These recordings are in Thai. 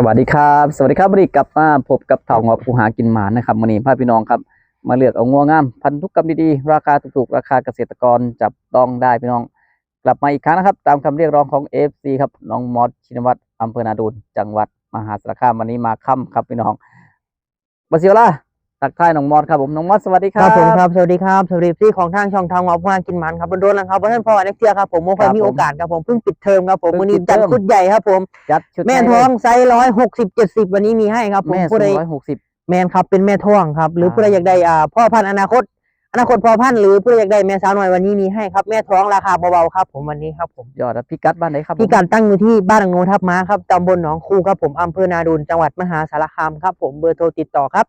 สวัสดีครับ สวัสดีครับวันนี้กลับมาพบกับเถางอบผู้หากินหมานะครับวันนี้พาพี่น้องครับ มาเลือกเอางัวงาม พันธุกรรมดีๆ ราคาถูกๆ ราคาเกษตรกรจับต้องได้พี่น้อง กลับมาอีกครั้งนะครับ ตามคำเรียกร้องของ FC ครับน้องมอสชินวัตรอำเภอนาดูนจังหวัดมหาสารคามวันนี้มาค่ำครับพี่น้องบาซิโอล่า ตักทายน้องมอสครับผมน้องมอสสวัสดีคครัรับบผมครับ สวัสดีครับสวัสดีพี่ของทางช่องทางหมอพานกินหมันครับโดนแล้วครับวันนั้นพอเน็กเทียครับผมโมคอยมีโอกาสครับผมเพิ่งปิดเทอมครับผมวันนี้จัดชุดใหญ่ครับผม จัดชุดแม่ท้องไซส์ร้อยหกสิบเจ็ดสิบวันนี้มีให้ครับผมแม่สูผู้ใดงร้อยหกสิบ แมนครับเป็นแม่ท้องครับ หรืออ่าผู้ใดอยากได้อ่าพ่อพันธุ์อนาคต อนาคตพ่อพันธุ์หรือผู้ใดอยากได้แม่สาวหน่อยวันนี้มีให้ครับแม่ท้องราคาเบาๆครับ ผมวันนี้ครับผมยอดแล้วพี่กัดบ้านไหนครับผมพี่การตั้งอยู่ที่บ้านหนองโนทับม้าครับตำบลหนองคูครับผมอำเภอนาดูนจังหวัดมหาสารคามครับผมเบอร์โทรติดต่อครับ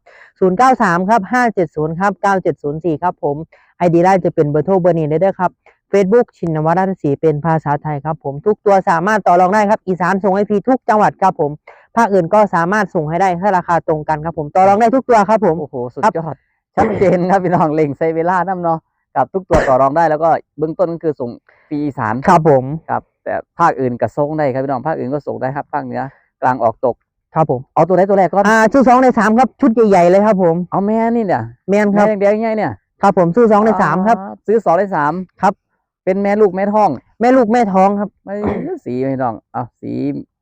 093ครับ570ครับ9704ครับผมไอดีไลน์จะเป็นเบอร์โทรเบอร์นี้ได้ด้วยครับ Facebook ชินวัตรรัตนศรีเป็นภาษาไทยครับผมทุกตัวสามารถต่อรองได้ครับอีสานส่งให้ฟรีทุกจังหวัดครับผมภาคอื่นก็สามารถส่งให้ได้ถ้าราคาตรงกันครับผมต่อรองได้ทุกตัวครับผมโอ้โหสุดครับยอด ชัดเจนครับพี่น้องเล็งใส่เวลาน้ำเนาะกับทุกตัวต่อรองได้แล้วก็เบื้องต้นก็คือส่งฟรีอีสานครับผมครับ แต่ภาคอื่นก็ส่งได้ครับพี่น้องภาคอื่นก็ส่งได้ครับภาคเหนือกลางออกตกครับผมเอาตัวไหนตัวแรกก็อ่าชื่อสองในสามครับชุดใหญ่ๆเลยครับผมเอาแม่นี่เนี่ยแมนคแม่รับแดงๆใหญ่เนี่ยครับผมชื่อสองในสามครับอ่ซื้อสองในสามครับ เป็นแม่ลูกแม่ท้อง แม่ลูกแม่ท้องครับไม่สีพี่น้องเอาสีเ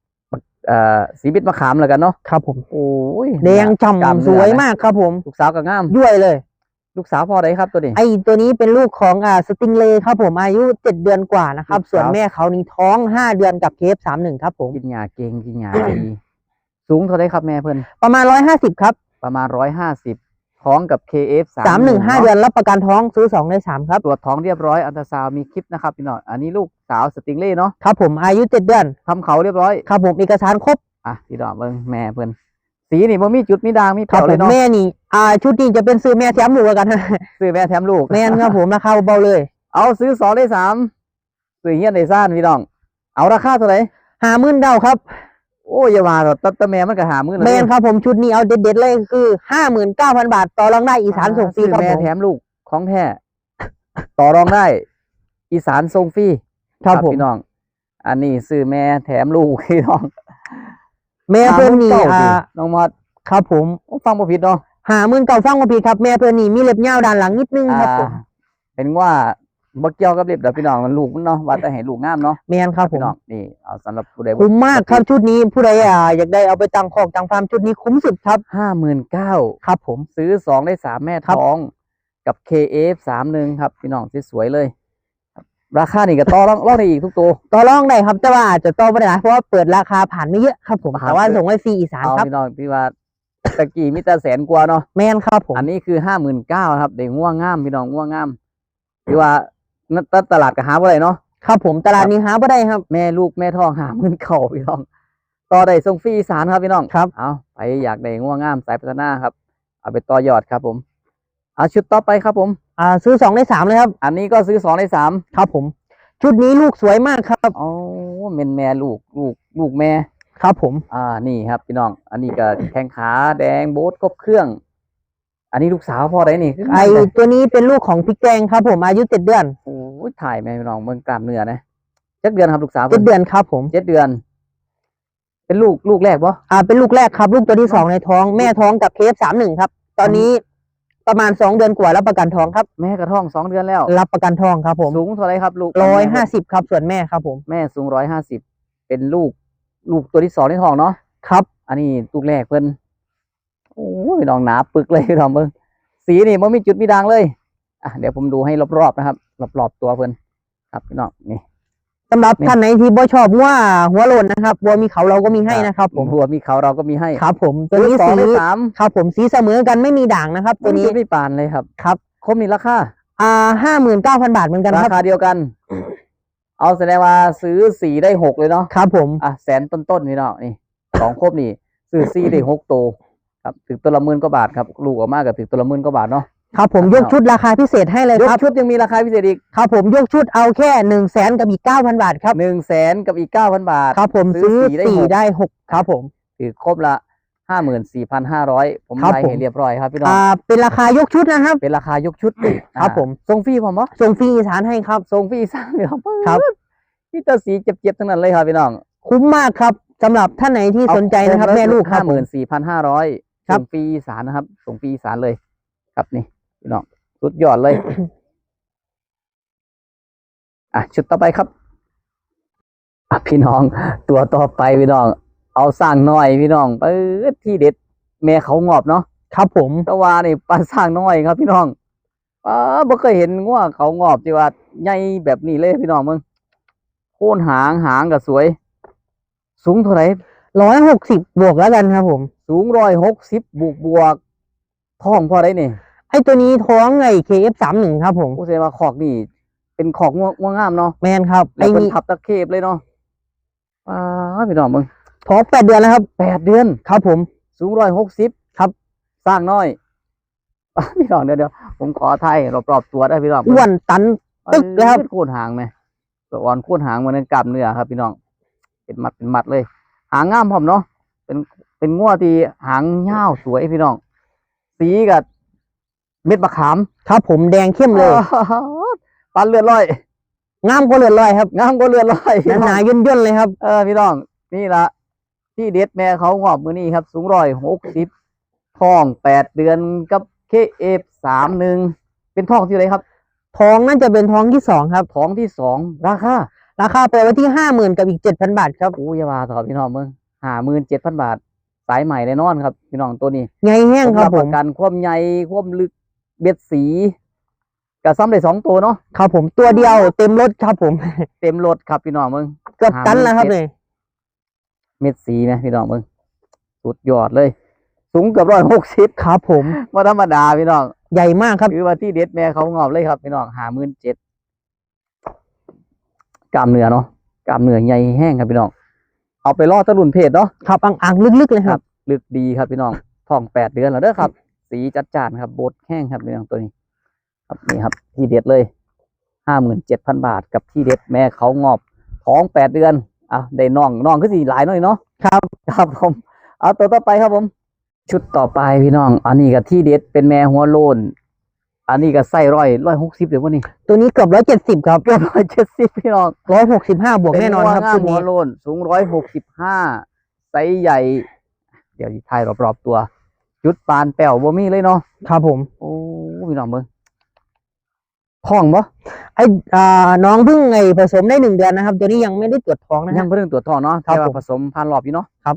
อ่อสีบิดมะขามแล้วกันเนาะครับผมโอ้ยแดงกล้ามฉ่ำเนื้อสวยนะมากครับผมลูกสาวก็งามย้วยเลย ลูกสาวพ่อได้ครับตัวนี้ไอตัวนี้เป็นลูกของอ่าสติงเลย์ครับผมอายุเจ็ดเดือนกว่านะครับลูกสาวส่วนแม่เขานี่ท้องห้าเดือนกับเคฟสามหนึ่งครับผมกินหญ้าเก่งกินหญ้าดีสูงเท่าไรครับแม่เพิ่นประมาณร้อยห้าสิบครับ ประมาณร้อยห้าสิบ ท้องกับ KF สามหนึ่งห้าเดือนรับประกันท้องซื้อสองในสามครับตรวจท้องเรียบร้อยอันตราซาวด์มีคลิปนะครับพี่น้องอันนี้ลูกสาวสติงเล่เนาะครับผมอายุเจ็ดเดือนทำเขาเรียบร้อยครับผมเอกสารครบอะพี่น้องเบิ่งแม่เพิ่นสีนี่บ่มีจุดมีด่างมีครับเผาผเลยมเนาะแม่นี่อ่าชุดนี้จะเป็นซื้อแม่แถมลูกแล้วกันซื้อแม่แถมลูกแม่นครับผมราคาเบาๆเลย เอาซื้อสองได้สามซื้อเฮียนได้ซ่านพี่น้อง เอาราคาเท่าไหร่ห้าหมื่นเดาครับ โอ้ยอย่าว่าหรอกแตแตแม่มันก็หามื้อแล้วแมนครับผมชุดนี้เอาเด็ดๆเลยคือห้าหมื่นเก้าพันบาท ต่อรองได้อีสานส่งฟรีซื้อครับแม่ผมแถมลูกของแท้ต่อรองได้ อีสานส่งฟรีครับผมพี่น้อง อันนี้ซื้อแม่แถมลูกพี่น้อง แม่เพื่อนนี่59,000อ่าน้องมอดครับผมโอ้ฟังบ่ผิดเนาะหาหมื่นเก่าฟังมาผิดครับ แม่เพื่อนนี่มีเล็บยาวด้านหลังนิดนึงครับผมอ่าเป็นว่า บ่เกี่ยวกับเล็บดอกพี่น้องมันลูกมันเนาะว่าแต่ให้ลูกงามเนาะแมนครับผพี่มน้องนี่เอาสำหรับผู้ใดคุ้มมากครับชุดนี้ผู้ใดอ่าอยากได้เอาไปตังคอกตังฟาร์มชุดนี้คุ้มสุดครับห้าหมื่นเก้าครับผม ซื้อสองได้สามแม่ครับ ท้องกับ KF สามหนึ่งครับ พี่น้องสวยๆเลยครับราคานี่ก็ต่อรองรองได้อีกทุกตัว ต่อรองได้ครับแต่ว่าอาจจะต่อไม่ได้นะเพราะว่าเปิดราคาผ่านไม่เยอะครับผมผ่านแต่ว่าส่งให้ฟรีอีสานเอาครับพี่น้องพี่ว่าตะกี้มิแต่แสนกว่าเนาะ แมนครับผมอันนี้คือห้าหมื่นเก้าครับเด็กง่วงงามพี่น้องง่วงงามพี่ว่า นัตตลาดก็หาบ่ได้เนาะครับผมตลาดนี้หาไม่ได้ครับ แม่ลูกแม่ท้องหาหมื่นเข่าพี่น้อง ต่อได้ส่งฟรีอีสานครับพี่น้องครับเอาไปอยากได้ง่วงงามสายพัฒนาครับ เอาไปต่อยอดครับผมเอาชุดต่อไปครับผมอ่าซื้อสองได้สามเลยครับ อันนี้ก็ซื้อสองได้สามครับผม ชุดนี้ลูกสวยมากครับอ๋อเมนแม่ลูกลูกลูกแม่ครับผม อ่านี่ครับพี่น้อง อันนี้ก็แข้งขาแดงโบ๊ทครบเครื่อง อันนี้ลูกสาวพ่อได้นี่คือไอตัวนี้เป็นลูกของพริกแกงครับผมอายุเจ็ดเดือนโอ้ยถ่ายแม่พี่น้องเมืองกล้ามเนื้อนะเจ็ดเดือนครับลูกสาวเจ็ดเดือนครับ ผมเจ็ดเดือน เป็นลูกลูกแรกปะอ่า เป็นลูกแรกครับ ลูกตัวที่สองในท้องแม่ท้องกับเคฟสามหนึ่งครับ ตอนนี้ประมาณสองเดือนกว่ารับประกันท้องครับแม่กระท้องสองเดือนแล้ว รับประกันท้องครับผมสูงเท่าไรครับ ลูกร้อยห้าสิบครับ ส่วนแม่ครับ ผมแม่สูงร้อยห้าสิบเป็นลูก ลูกตัวที่สองในท้องเนาะครับ อันนี้ลูกแรกเพิ่นโอ้ย พี่น้องหนาปึกเลยพี่น้องเบิ่งสีนี่มันมีจุดมีด่างเลยอะเดี๋ยวผมดูให้รอบๆนะครับรอบๆตัวเพิ่นครับพี่น้องนี่สำหรับนี่ท่านไหนที่บ่ชอบว่าหัวโลนนะครับวัวมีเขาเราก็มีให้นะครับผมหัวมีเขาเราก็มีให้ครับ ผมตัวนี้สองสีได้สามครับผมสีเสมอกันไม่มีด่างนะครับ ตัวนี้จุดไม่ปานเลยครับครับครบนี่ราคาอ่าห้าหมื่นเก้าพันบาทเหมือนกันราครับคาเดียวกัน เอาแสดงว่าซื้อสีได้หกเลยเนาะครับผมอะแสนต้นๆพี่น้องนี่สองครบนี่ซื้อซีได้หกตัว ครับถึงตัวละหมื่นกว่าบาทครับลูกออกมากับถึงตัวละหมื่นกว่าบาทเนาะครับผมครับยกชุดราคาพิเศษให้เลยยกครับชุดยังมีราคาพิเศษอีกครับผมยกชุดเอาแค่หนึ่งแสนกับอีกเก้าพันบาทครับหนึ่งแสนกับอีกเก้าพันบาทครับผมซื้ซื้ออสี่ได้สี่หกได้หกครับผมคือครบละห้าหมื่นสี่พันห้าร้อยผมครับไล่ผมให้เรียบร้อยครับพี่น้องอ่าเป็นราคายกชุดนะครับ เป็นราคายกชุดครับอ่าผมส่งฟรีผมปะส่งฟรีอีสานให้ครับส่งฟรีสามพี่น้องครับพี่ตาสีเจ็บๆทั้งนั้นเลยครับพี่น้องคุ้มมากครับสำหรับท่านไหนที่สนใจนะครับแม่ลูกคห้ารับหมื่นสี่พันห้าร้อยครั ส่บงฟรีอีสานนะครับ ส่งฟรีอีสานเลย ครับนี่พี่น้องสุดยอดเลย อะชุดต่อไปครับอะพี่น้องตัวต่อไปพี่น้อง เอาสร้างน้อยพี่น้องเออที่เด็ด แม่เขางอบเนาะครับผมแตะวานี่ปลาสร้างน้อยครับ พี่น้องป้าบ่เคยเห็นงัวเขางอบที่ว่าใหญ่แบบนี้เลยพี่น้องมึงโค่นหางหางก็สวย สูงเท่าไหร่ร้อยหกสิบบวกแล้วกันครับผม สูงร้อยหกสิบบวกบวกท้องพอได้นี่ไอตัวนี้ท้องไอ KF สามหนึ่งครับ ผมกูเสียว่าขอกนี่ เป็นขอกงัวงัวงามเนาะแมนครับไอแล้วเป็นนี้ทับตะเข็บเลยเนาะป้าพี่น้องมึงท้องแปดเดือนแล้วครับแปดเดือนครับ ผม สูงร้อยหกสิบครับ สร้างน้อยป้าพี่น้องเดี๋ยวเดี๋ยวผมขอไทยรอบๆตัวได้พี่น้องอ้วนตันตึกเลยครับอ้โค่นหางไหมตัวอ่อนโค่นหางมันกล้ามเนื้อครับ พี่น้องเป็นมัดเป็นมัดเลย หางงามพร้อมเนาะเป็น เป็นงัวที่หางยาวสวยพี่น้อง สีกับเม็ดมะขาม ครับผมแดงเข้มเลยปันเลือดร้อยงามก็เลือดลอยครับงามก็เลือดร้อยหนาหนาๆย่นย่นๆเลยครับเออพี่น้อง นี่ละที่เด็ดแม่เขางอบมือนี่ครับ สูงร้อยหกสิบท้องแปดเดือนกับเคเอฟสามหนึ่งเป็นท้องที่ไรครับท้องน่าจะเป็นท้องที่สองครับท้องที่สองราคาราคาเปิดไว้ที่ห้าหมื่นกับอีกเจ็ดพันบาทครับอู้อยาวาต่อพี่น้องมึงห้าหมื่นเจ็ดพันบาท สายใหม่แน่นอนครับพี่น้องตัวนี้ไงแห้งครับปผระมกันความใหญ่ความลึกเบ็ดสีกระซ้ำได้สองตัวเนาะครับผมตัวเดียวเต็มรถครับผม เต็มรถครับพี่น้องมึงเกือบตันแล้วครับหาหมื่นเนี่ยเม็ดสีไหมพี่น้องมึงสุดยอดเลย สูงเกือบร้อยหกสิบครับ ผมว่าธรรมดาพี่น้องใหญ่มากครับคือว่าที่เด็ดแม่เขางอบเลยครับพี่น้องหาหมื่นเจ็ดกล้ามเนื้อเนาะกล้ามเนื้อใหญ่แห้งครับพี่น้อง เอาไปล่อตะลุนเพจเนาะครับอ่างๆลึกๆเลยครับ ลึกดีครับพี่น้องท้องแปดเดือนแล้วเด้อครับ สีจัดจ้านครับบดแห้งครับพี่น้องตัวนี้ ครับนี่ครับ ที่เด็ดเลยห้าหมื่นเจ็ดพันบาทกับที่เด็ดแม่เขางอบท้องแปดเดือนอะได้น้องน้องก็สีหลายหน่อยเนาะครับครับผมเอาตัวต่อไปครับผม ชุดต่อไปพี่น้อง อันนี้กับที่เด็ดเป็นแม่หัวโลน อันนี้ก็ใส่ร้อยร้อยหกสิบเดี๋ยววันนี้ ตัวนี้เกือบร้อยเจ็ดสิบครับเกือบร้อยเจ็ดสิบพี่น้องร้อยหกสิบห้าบวกแน่นอนครับเป็ชุดหัวนี้งามหัวโลนสูงร้อยหกสิบห้าไซส์ใหญ่ เดี๋ยวที่ไทายรอบๆตัว จุดปานแป้วบ่มีเลยเนาะครับผม โอ้พี่น้องเบิ่งท้องบ่ไออ่าน้องเพิ่งไอผสมได้หนึ่งเดือนนะครับ ตัวนี้ยังไม่ได้ตรวจท้องนะยัฮะงเพิ่งตรวจท้องเนาะครับแต่ว่าผมผสมผ่านรอบอยู่เนาะครับ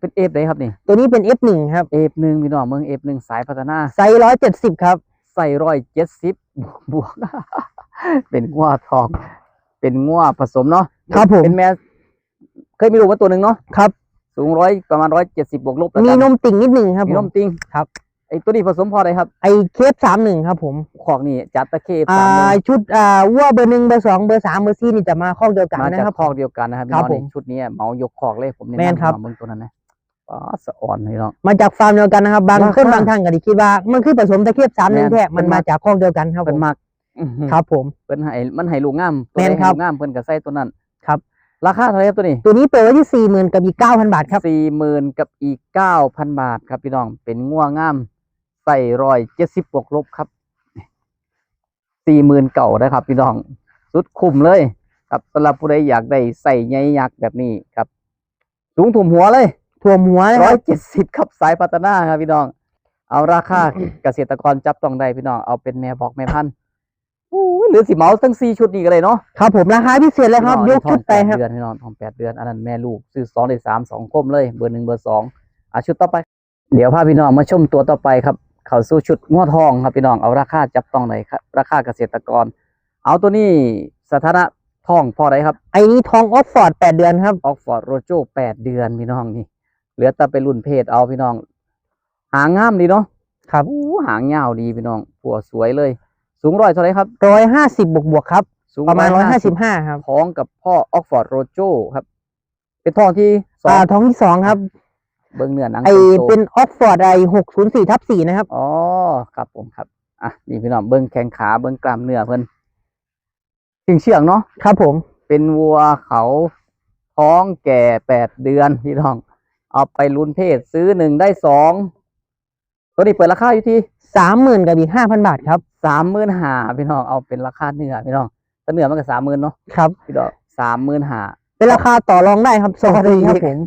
เป็นเอฟเลยครับนี่ตัวนี้เป็น F1 ครับเอฟหนึ่งพี่น้องเมืองเอฟหนึ่งสายพัฒนาไซส์ร้อยเจ็ดสิบครับ ใส่ร้อยเจ็ดสิบบวกบวกเป็นงัวทอง เป็นงัวผสมเนาะครับผม เป็นแม่ เคยมีลูกมาตัวหนึ่งเนาะครับ สูงร้อยประมาณร้อยเจ็ดสิบบวกลบแล้วมีกันนมติ่งนิดหนึ่งครับมีผนมมติงครับ ไอตัวนี้ผสมพอใดครับ ไอเคฟสามหนึ่งครับผม ขอกนี่จัดตะเคฟอ่าสามหนึ่งชุดอ่าวัวเบอร์หนึ่งเบอร์สองเบอร์สามเบอร์สี่นี่จะมาข้อเดียวกันมานะจากครับคอกเดียวกันนะครับพี่ครับน้องนี่ผมชุดนี้เหมายกคอกเลยผมแม่นครับเมืองตัวนั้นนะ อ๋อสะอ่อนพี่น้อง มาจากฟาร์มเดียวกันนะครับ บางราคาคนบางท่านก็ได้คิดว่า มันคือผสมตะเคียบสามหนึ่งแม่นแท้เป็มันนมัมากจากข้อเดียวกันครับผเป็นมมักอื้อหือครับ ผมเพิ่นให้มันให้ลูกงามตัวแม่นใดให้ครับลูกงามเพิ่นก็ใส่ตัวนั้นครับ ราคาเท่าไหร่ครับตัวนี้ตัวนี้เปิดไว้ที่สี่หมื่นกับอีกเก้าพันบาทครับ สี่หมื่นกับอีกเก้าพันบาทครับพี่น้อง เป็นง่วงงามใส่รอยเจ็ดสิบบวกลบครับสี่หมื่นเก่านะครับพี่น้อง สุดคุ้มเลย ครับสำหรับผู้ใดอยากได้ใส่ใยยักษ์แบบนี้ครับ สูงถุ่มหัวเลย ถั่วหัวนะคร้อรัยบเจ็ดสิบครับสายพัฒนาครับพี่น้อง เอาราคาเกษตรกรจับต้องได้พี่น้องเอาเป็นแม่บอกแม่พันธุ์อู้ยหรือสิเหมาทั้งสี่ชุดนี้ก็เลยเนาะครับผมราคาพิเศษเลยครับพี่ยน้องกชุดไปท้องแปครับเดือนพี่น้องท้องแปดเดือนอันนั้นแม่ลูกซื้อสองได้สามสองคมเลยเบอร์หนึ่งเบอร์สองอะชุดต่อไป เดี๋ยวพาพี่น้องมาชมตัวต่อไปครับ เข้าสู่ชุดง้อทองครับพี่น้องเอาราคาจับต้องไหนครับราคาเกษตรกร เอาตัวนี้สถานะทองพอไรครับไอ้นี้ทองออกฟอร์ดแปดเดือนครับออกฟอร์ดโรโจแปดเดือนพี่น้องนี่ เหลือแต่ไปรุ่นเพศเอาพี่น้อง หางงามดีเนาะครับอู้หางยาวดีพี่น้องผัวสวยเลย สูงร้อยเท่าไหรครับร้อยห้าสิบบวกบวกๆครับ สูงประมาณร้อยห้าสิบ150ห้าครับท้องกับพ่อออกฟอร์ดโรโจครับ เป็นท้องที่สออ่างท้องที่สองครับ เบิ้งเนื้อหนังไอโตๆเป็นออกฟอร์ดไอหกศูนย์สี่ทับสี่นะครับอ๋อครับผมครับอะนี่พี่น้องเบิ้งแข้งขาเบิ้งกล้ามเนื้อเพิ่นเชียงเชืองๆเนาะครับผมเป็นวัวเขาท้องแก่แปดเดือนพี่น้อง เอาไปลุ้นเพศซื้อหนึ่งได้สองตัวนี้เปิดราคาอยู่ที่สามหมื่นกับอีกห้าพันบาทครับสามหมื่นหาพี่น้องเอาเป็นราคาเนื้อพี่น้องแต่เนื้อมันก็สามหมื่นเนาะครับพี่น้องสามหมื่นหาไปเป็นราคาต่อรองได้ครับส่งฟรีครับผม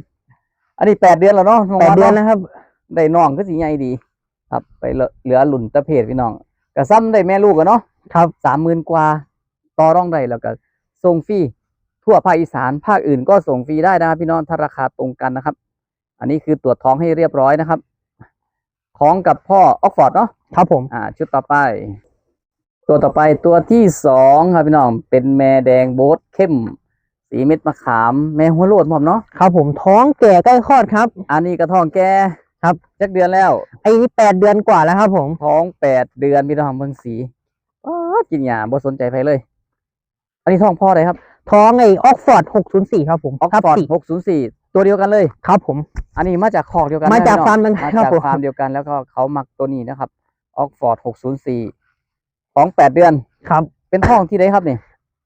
อันนี้แปดเดือนแล้วเนาะน้งแปดวัเดือนาะนะครับ ได้น้องก็สิใหญ่ดี ครับไปเหลือเหลือหลุ่นตะเพศพี่น้องก็ซ้ำได้แม่ลูกอะเนาะครับสามหมื่นกว่าต่อรองได้แล้วก็ส่งฟรีทั่วภาคอีสานภาคอื่นก็ส่งฟรีได้นะครับพี่น้องถ้าราคาตรงกันนะครับ อันนี้คือตรวจท้องให้เรียบร้อยนะครับท้องกับพ่อออกฟอร์ดเนาะครับผมอ่า ชุดต่อไป ตัวต่อไปตัวที่สองครับพี่น้องเป็นแม่แดงโบทเข้ม สีเม็ดมะขาม แม่หัวโลดผมเนาะครับผมท้องแก่ใกล้คลอดครับ อันนี้กระท้องแกครับจักเดือนแล้วไอ้นี่แปดเดือนกว่าแล้วครับ ผมท้องแปดเดือนพี่น้องเบิ่งสีอ้ากินยาบ่สนใจใครเลย อันนี้ท้องพ่อเลยครับท้องไอ้ออกฟอร์ดหกศูนย์สี่ครับผมออกครับฟอร์ดสี่หกศูนย์สี่ ตัวเดียวกันเลย ครับผม อันนี้มาจากคอกเดียวกันมาจากนะฟาร์มพี่เดียวกันน้องครับมาจากผม ฟาร์มเดียวกันแล้วก็เขามักตัวนี้นะครับออกฟอร์ดหกศูนย์สี่ท้องแปดเดือน ครับ เป็นท้องที่ไดครับนี่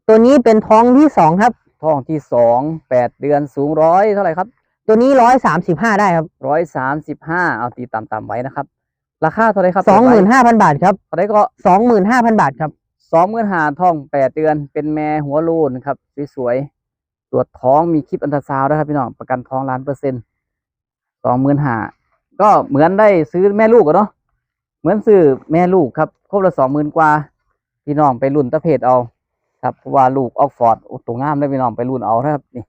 ตัวนี้เป็นท้องที่สองครับ ท้องที่สองแปดเดือนสูงร้อยเท่าไหร่ครับตัวนี้ร้อยสามสิบห้าได้ครับร้อยสามสิบห้าเอาตีต่ำๆไว้นะครับ ราคาเท่าไหร่ครับสองหมื่นห้าพันบาทครับเท่าไหร่ก็ สองหมื่นห้าพันบาทครับ สองหมื่นหาท้องแปดเดือนเป็นแม่หัวโลนครับสวยๆ ตรวจท้องมีคลิปอันตราซาวด์ด้วยครับพี่น้องประกันท้องล้านเปอร์เซ็นต์สองหมื่นหาก็เหมือนได้ซื้อแม่ลูกอะเนาะเหมือนซื้อแม่ลูกครับครบละสองหมื่นกว่า พี่น้องไปรุ่นตะเพศเอา ครับเพราะว่าลูกออกฟอร์ดโอ้ตัวงามเลยพี่น้องไปรุ่นเอานะครับนี่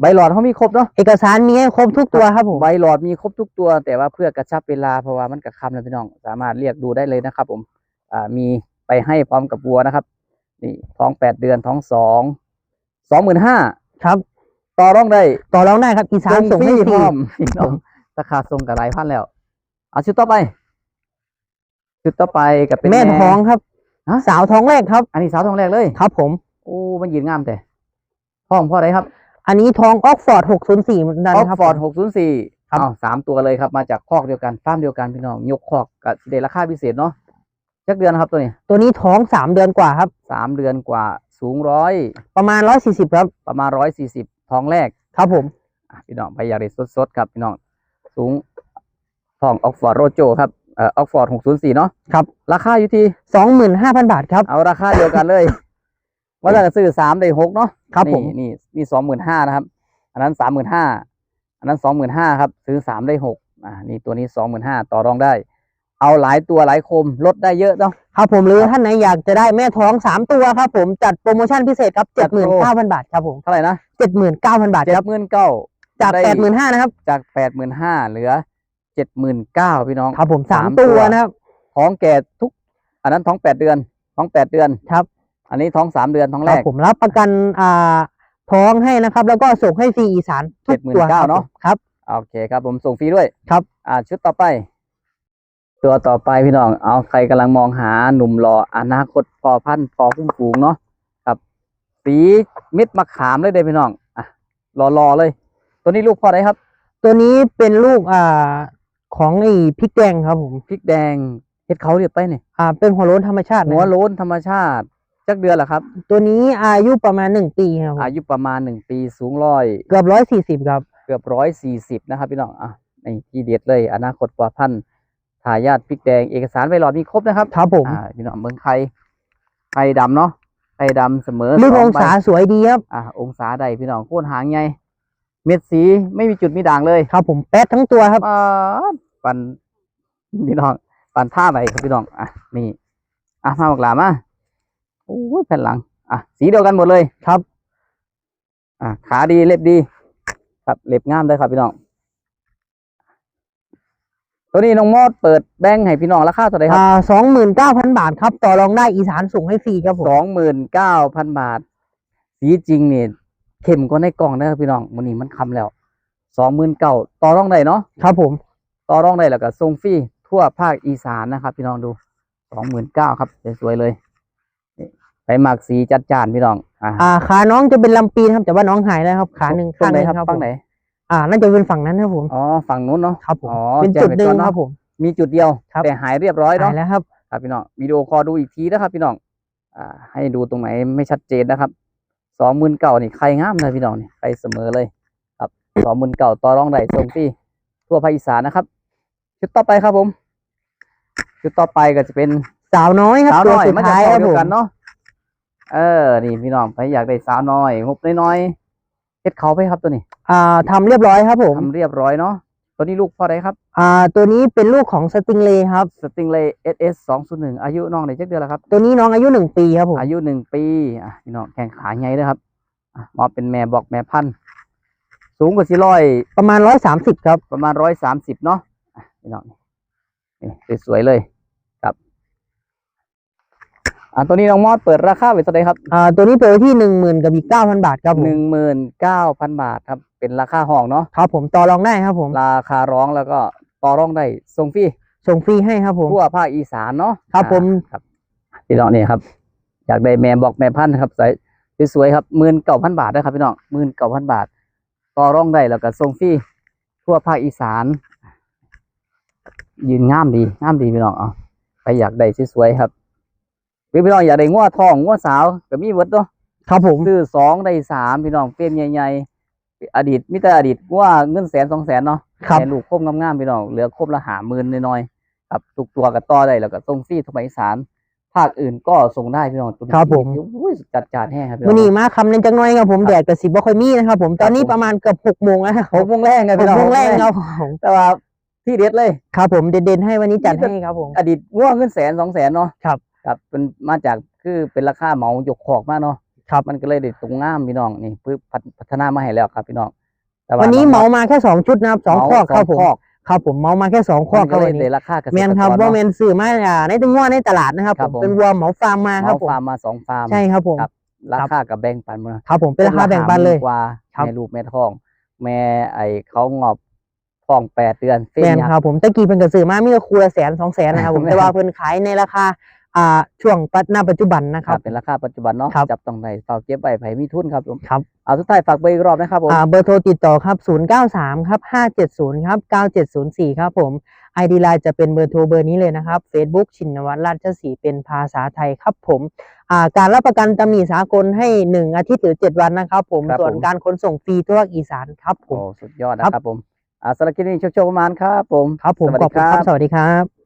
ใบหลอดเขามีครบเนาะเอกสารมีให้ครบทุกตัวครับผมใบหลอดมีครบทุกตัว แต่ว่าเพื่อกระชับเวลาเพราะว่ามันกระคำแล้วพี่น้องสามารถเรียกดูได้เลยนะครับ ผม อ่ามีไปให้พร้อมกับวัวนะครับ นี่ท้องแปดเดือนท้องสอง สองหมื่นห้าครับ ต่อรองได้ต่อรองได้ครับอีสานส่งให้ฟฟพรีร้อมพี่น้องราคาส่งกับหลายพันแล้วเอาชุดต่อไป ชุดต่อไปกับเป็นแม่ท้องครับฮะสาวท้องแรกครับ อันนี้สาวท้องแรกเลยครับ ผมโอ้มันยืนงามแต่ท้องพ่ออะไรครับ อันนี้ท้องออกฟอร์ดหกศูนย์สี่เหมือนกันออกครับฟอร์ดผมหกศูนย์สี่ครับอ้าวสามตัวเลยครับ มาจากคอกเดียวกันฟาร์มเดียวกันพี่น้องยกคอกกับสิเดราคาพิเศษเนาะจักเดือนนะครับตัวนี้ ตัวนี้ท้องสามเดือนกว่าครับสามเดือนกว่า สูงร้อยประมาณร้อยสี่สิบครับ ประมาณร้อยสี่สิบท้องแรกครับผมอะพี่น้องไปอยากได้สดๆครับพี่น้องสูงท้องออกฟอร์ดโรโจครับเอ่อออกฟอร์ดหกศูนย์สี่เนาะครับ ราคาอยู่ที่สองหมื่นห้าพันบาทครับ เอาราคาเดียวกันเลยว่าจะซื้อสามได้หกเนาะครับผมนี่นี่นี่สองหมื่นห้านะครับ อันนั้นสามหมื่นห้าอันนั้นสองหมื่นห้าครับ ซื้อสามได้หกอ่านี่ตัวนี้สองหมื่นห้าต่อรองได้ เอาหลายตัวหลายคมลดได้เยอะเนาะครับผมหรือครับท่านไหนอยากจะได้แม่ท้องสามตัวครับผมจัดโปรโมชั่นพิเศษครับจัเจ็ดดโปหมื่นรเก้าพันบาทครับผมเท่าไหร่นะเจ็ดหมื่นเก้าพันบาทเจ็ครัดบหมื่นเก้าจากได้แปดหมื่นห้านะครับ จากแปดหมื่นห้าเหลือเจ็ดหมื่นเก้าพี่น้อง ครับผมสามสามตัตัววนะครับ ท้องแก่ทุก อันนั้นท้องแปดเดือน ท้องแปดเดือนครับ อันนี้ท้องสามเดือนท้องคแรรับก ผมรับประกันอ่าท้องให้นะครับ แล้วก็ส่งให้ฟรีอีสานทุกตัว79,000ครับเนอะผมครับ โอเคครับผมส่งฟรีด้วยครับ อ่าชุดต่อไป ตัวต่อไปพี่น้อง เอาใครกำลังมองหาหนุ่มหล่ออนาคตพอพันธุ์พอคุ้มฝูงเนาะครับ สีเม็ดมะขามเลยเด้อพี่น้องอะรอๆเลย ตัวนี้ลูกพ่ออะไรครับ ตัวนี้เป็นลูกอ่าของไอ้พริกแดงครับผมพริกแดงเฮ็ดเขาเรียบไปเนี่ยอ่า เป็นหัวโล้นธรรมชาตินะหัวโล้นธรรมชาติจักเดือนเหรอครับ ตัวนี้อายุประมาณหนึ่งปีครับผมอายุประมาณหนึ่งปีสูงร้อยเกือบร้อยสี่สิบครับ เกือบร้อยสี่สิบนะครับพี่น้องอะนี่ทีเด็ดเลย อนาคตปลอดพันธุ์ ทายาทพริกแดงเอกสารใบหลอดมีครบนะครับครับผมอ่าพี่น้องเมืองไทยไข่ดำเนาะไข่ดำเสมอลูกสองใบศาสวยดีครับอ่าองศาใดพี่น้องโค่นหางไงเม็ดสีไม่มีจุดมีด่างเลยครับผมแป๊ดทั้งตัวครับอ่าปันพี่น้องปันท่าไปครับพี่น้องอะนี่อะมาบอกหลามาโอ้ยแผ่นหลังอะสีเดียวกันหมดเลยครับ อะขาดีเล็บดี ครับเล็บงามเลยครับพี่น้อง ตัวนี้น้องมอดเปิดแบงค์ให้พี่น้องราคาเท่าไหร่ครับอ่าสองหมื่นเก้าพันบาทครับ ต่อรองได้อีสานส่งให้ฟรีครับผมสองหมื่นเก้าพันบาท สีจริงเนี่ยเข้มกว่าในกล่องนะครับพี่น้องมันนี้มันคำแล้วสองหมื่นเก้าต่อรองได้เนาะครับผม ต่อรองได้แล้วก็ส่งฟรีทั่วภาคอีสานนะครับ พี่น้องดูสองหมื่นเก้าครับสวยๆเลยนี่ไปหมักสีจัดจานพี่น้องอ่าอ่าขาน้องจะเป็นลำปีนะครับแต่ว่าน้องหายแล้วครับ ขาหนึ่งตรข้างงไหหนนึ่งครับครับฝั่งไหนผม อ่า น่าจะเป็นฝั่งนั้นครับผมอ๋อฝั่งนู้นเนาะครับผมอ๋อเป็นแจ้งจุดไว้หนึ่ก่งอนเนอะครับผม มีจุดเดียวครับแต่หายเรียบร้อยหาเนาะยแล้วครับครับพี่น้องวิดีโอคอลดูอีกทีนะครับ พี่น้องอ่า ให้ดูตรงไหนไม่ชัดเจนนะครับสองหมื่นเก่านี่ใครงามเลยพี่น้องนี่ใครเสมอเลย ครับสองหมื่นเก่าต่อรองได้ส่งฟรีทั่วภาคอีสานนะครับชุดต่อไปครับผมชุดต่อไปก็จะเป็นสาวน้อยครับสาวตัวน้อยสุดมาจากท้ายคคอรับเดีผยวมกันเนาะเออนี่พี่น้องใครอยากได้สาวน้อยงบน้อย เฮ็ดเขาไปครับตัวนี้ อ่าทำเรียบร้อยครับผมทำเรียบร้อยเนาะตัวนี้ลูกพ่อใดครับ อ่า ตัวนี้เป็นลูกของสติงเลครับสติงเลย์เอสเอสสองศูนย์หนึ่งอายุน้องในจักเดือนแล้วครับ ตัวนี้น้องอายุหนึ่งปีครับผมอายุหนึ่งปีอะพี่น้องแข่งขาใหญ่เลยครับอะเหมาะเป็นแม่บอกแม่พันธุ์สูงกว่าสี่ร้อยประมาณร้อยสามสิบครับประมาณร้อยสามสิบเนาะอะพี่น้องนี่สวยๆเลยครับ อะตัวนี้น้องมอดเปิดราคาไว้เท่าไหร่ครับอ่าตัวนี้เปิดไว้ที่หนึ่งหมื่นกับอีกเก้าพันบาทครับผหมนึ่งหมื่นเก้าพันบาทครับ เป็นราคาห้องเนาะครับผมต่อรองได้ครับผม ราคาร้องแล้วก็ต่อรองได้ส่งฟรีส่งฟรีให้ครับผมทั่วภาคอีสานเนาะครับผมอ่าครับพี่น้องนี่ครับอยากได้แม่บอกแม่พันธุ์ครับใส่สวยๆครับหมื่นเก้าพันบาทนะครับพี่น้องหมื่นเก้าพันบาท ต่อรองได้แล้วก็ส่งฟรีทั่วภาคอีสาน ยืนงามดีงามดีพี่น้องเอาใครอยากได้สวยๆครับ พี่น้องอยากได้ง้อทองง้อสาวก็มีเวิร์ดเนาะครับผมซื้อสองได้สามพี่น้องเฟรมใหญ่ๆอดีตมิแต่อดีตว่าเงินแสนสองแสนเนาะครับแต่ลูกคมงามๆพี่น้องเหลือคมละหาหมื่นน้อยๆครับทุกตัวก็ต่อได้แล้วก็ส่งฟรีทั่วภาคอีสานภาคอื่นก็ส่งได้พี่น้องตัวนี้ครับผมอุ้ยจัดจานแห้งครับพี่วันน้นี้องมาคำนึงจังน้อยครับผมแดดกับสิบบ่ค่อยมีนะครับผมตอนนี้ผมประมาณเกือบหกโมงแล้วครับหกโมงแรกไงหพี่กน้องโมงแรกครับผมแต่ว่าที่เด็ดเลย ครับผมเด่นๆให้วันนี้จัดให้ครับผม อดีตว่าเงินแสนสองแสนเนาะครับ ครับเป็นมาจากคือเป็นราคาเหมายกขอกมาเนาะครับมันก็เลยได้ตรงงามพี่น้องนี่เพื่อพัฒนามาให้แล้วครับพี่น้องแต่วันนี้องเหมามาแค่สองชุดนะครับสองข้อครับผมสองครับผมเหมามาแค่สองข้อมันครัก็บเลวัยนได้นี้ราคาเกษตรกรแมนครับเนาะว่าแมนซื้อมาอ่าในตะงัวในตลาดนะครับครัผบมผมเป็นวัวเหมาฟาร์มมาครับเมาผมฟาร์มมาสองฟาร์มใช่ครับผมครับราคากับแบ่งปันมาครับผมเป็นราคาแบ่งปันเลยกว่าครับแม่ลูกแม่ทอง แม่ไอ้เขางอบทองแปดเดือนเส้นแมนยักครับผมตะกี้เพิ่นก็ซื้อมามีก็คูละแสนสองแสนนะครับผมแม่นแต่ว่าเพิ่นขายในราคา อ่าช่วงปัจหน้าปัจจุบันนะคครัรับ บเป็นราคาปัจจุบันเนาะครับ จับต้องได้ฝากเก็บไว้ไผมีทุนครับผมครับเอาสุดท้ายฝากเบอร์อีกรอบนะครับผมอ่าเบอร์โทรติดต่อครับ 093ครับ570ครับ9704 ครับผม ID ไลน์จะเป็นเบอร์โทรเบอร์นี้เลยนะครับ Facebook ชินวัตรราชสีห์เป็นภาษาไทยครับผมอ่าการรับประกันตำหนิสากลให้ 1 อาทิตย์หรือ 7 วันนะครับผมครับส่วนผมการขนส่งฟรีทั่วภาคอีสานครับผโอ้ม สุดยอดนะครับผมอ่าสำหรับคลิปนี้โชคโชคประมาณครับผมครับผมสวัสขดีอบคุณคครัรับ บ สวัสดีครับ